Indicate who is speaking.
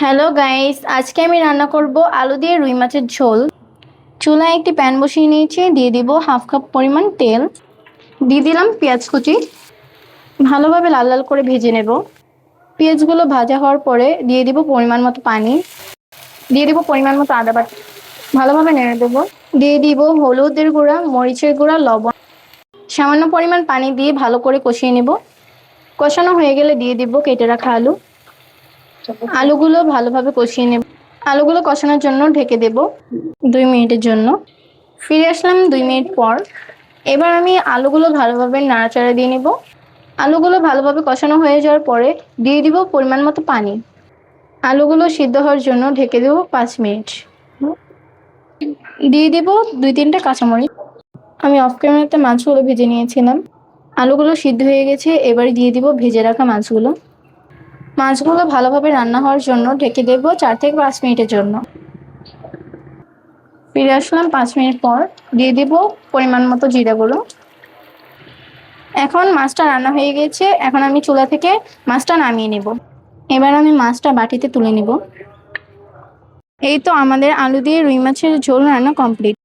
Speaker 1: Hello guys, আজকে আমি রান্না করব আলু দিয়ে রুই মাছের ঝোল। চুলায় একটি প্যান বসিয়ে নিয়েছি, দিয়ে দিব হাফ কাপ পরিমাণ তেল। দিয়ে দিলাম পেঁয়াজ কুচি। ভালোভাবে লাল লাল করে ভেজে নেব। পেঁয়াজগুলো ভাজা হওয়ার পরে দিয়ে দিব পরিমাণ মতো পানি। দিয়ে দিব পরিমাণ মতো আদা বাটা। ভালোভাবে নেড়ে দেবো। দিয়ে দিব হলুদের গুঁড়া, মরিচের গুঁড়া, লবণ। সামান্য পরিমাণ পানি দিয়ে ভালো করে কষিয়ে নেব। কষানো হয়ে গেলে দিয়ে দিব কেটে রাখা আলু। আলুগুলো ভালোভাবে কষিয়ে নেব। আলুগুলো কষানোর জন্য ঢেকে দেব দুই মিনিটের জন্য। ফিরে আসলাম দুই মিনিট পর। এবার আমি আলুগুলো ভালোভাবে নাড়াচাড়া দিয়ে নেব। আলুগুলো ভালোভাবে কষানো হয়ে যাওয়ার পরে দিয়ে দিব পরিমাণ মতো পানি। আলুগুলো সিদ্ধ হওয়ার জন্য ঢেকে দেবো পাঁচ মিনিট। দিয়ে দিব দুই তিনটা কাঁচামরিচ। আমি অফ ক্যামেরাতে মাছগুলো ভেজে নিয়েছিলাম। আলুগুলো সিদ্ধ হয়ে গেছে, এবার দিয়ে দিব ভেজে রাখা মাছগুলো। মাছগুলো ভালোভাবে রান্না হওয়ার জন্য ঢেকে দেব চার থেকে পাঁচ মিনিটের জন্য। ফিরে আসলাম পাঁচ মিনিট পর। দিয়ে দিব পরিমাণ মতো জিরা গুঁড়ো। এখন মাছটা রান্না হয়ে গেছে। এখন আমি চুলা থেকে মাছটা নামিয়ে নেব। এবার আমি মাছটা বাটিতে তুলে নেব। এই তো আমাদের আলু দিয়ে রুই মাছের ঝোল রান্না কমপ্লিট।